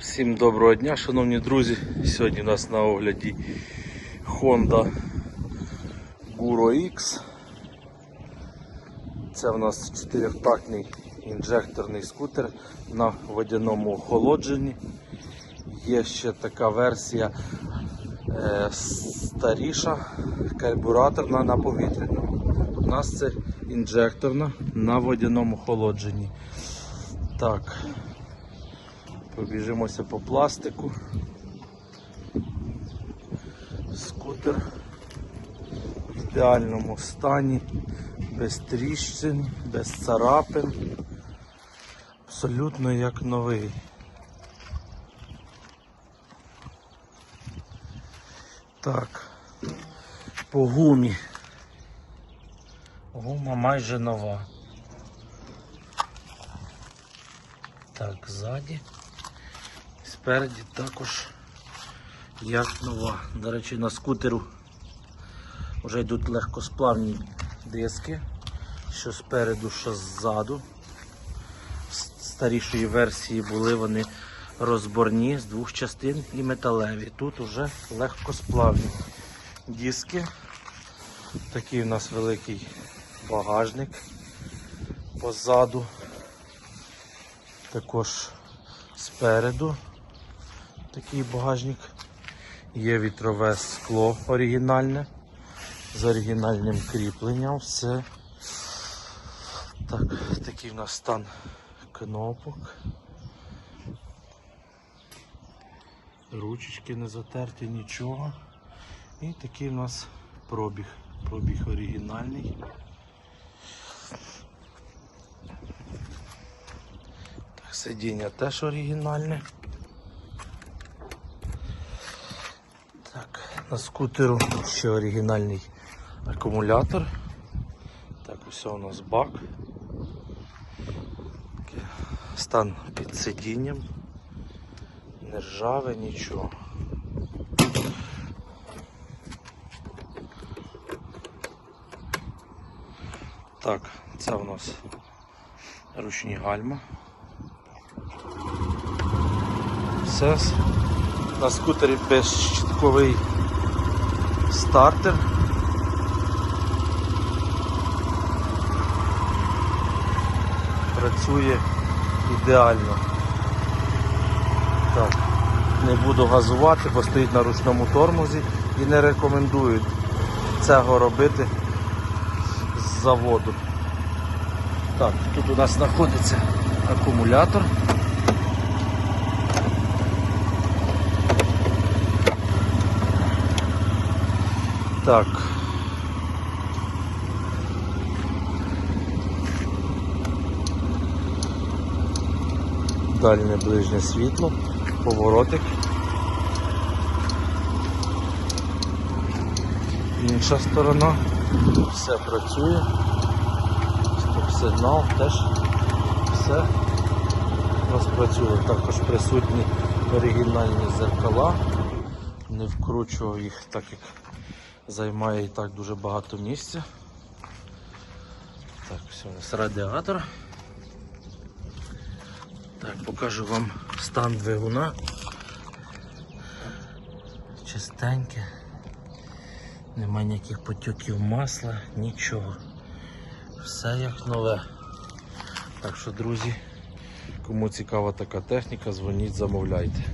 Всім доброго дня, шановні друзі. Сьогодні у нас на огляді Honda Guro X. Це в нас чотирьохтактний інжекторний скутер на водяному охолодженні. Є ще така версія е, старіша, карбюраторна на повітряному. У нас це інжекторна на водяному охолодженні. Так, Пробіжимося по пластику. Скутер в ідеальному стані, без тріщин, без царапин. Абсолютно як новий. Так, по гумі. Гума майже нова. Так, ззаді. Спереді також як нова. До речі, на скутеру вже йдуть легкосплавні диски, що спереду, що ззаду. З старішої версії були вони розборні з двох частин і металеві. Тут вже легкосплавні диски. Такий у нас великий багажник позаду. Також спереду такий багажник. Є вітрове скло оригінальне з оригінальним кріпленням. Все. Так, такий в нас стан кнопок. Ручечки не затерті, нічого. І такий у нас пробіг. Пробіг оригінальний. Так, сидіння теж оригінальне. Так, на скутеру ще оригінальний акумулятор. Так, ось у нас бак. Стан під сидінням. Не ржаве, нічого. Так, це у нас ручні гальма. Все. На скутері безщитковий стартер. Працює ідеально. Так, не буду газувати, бо стоїть на ручному тормозі і не рекомендують цього робити з заводу. Так, тут у нас знаходиться акумулятор. Так. Дальнє ближнє світло, поворотик. Інша сторона. Все працює. Стоп-сигнал теж все у нас працює. Також присутні оригінальні зеркала. Не вкручував їх так як займає і так дуже багато місця. Так, ось у нас радіатор. Так, покажу вам стан двигуна. Чистеньке. Нема ніяких потьоків масла, нічого. Все як нове. Так що, друзі, кому цікава така техніка, дзвоніть, замовляйте.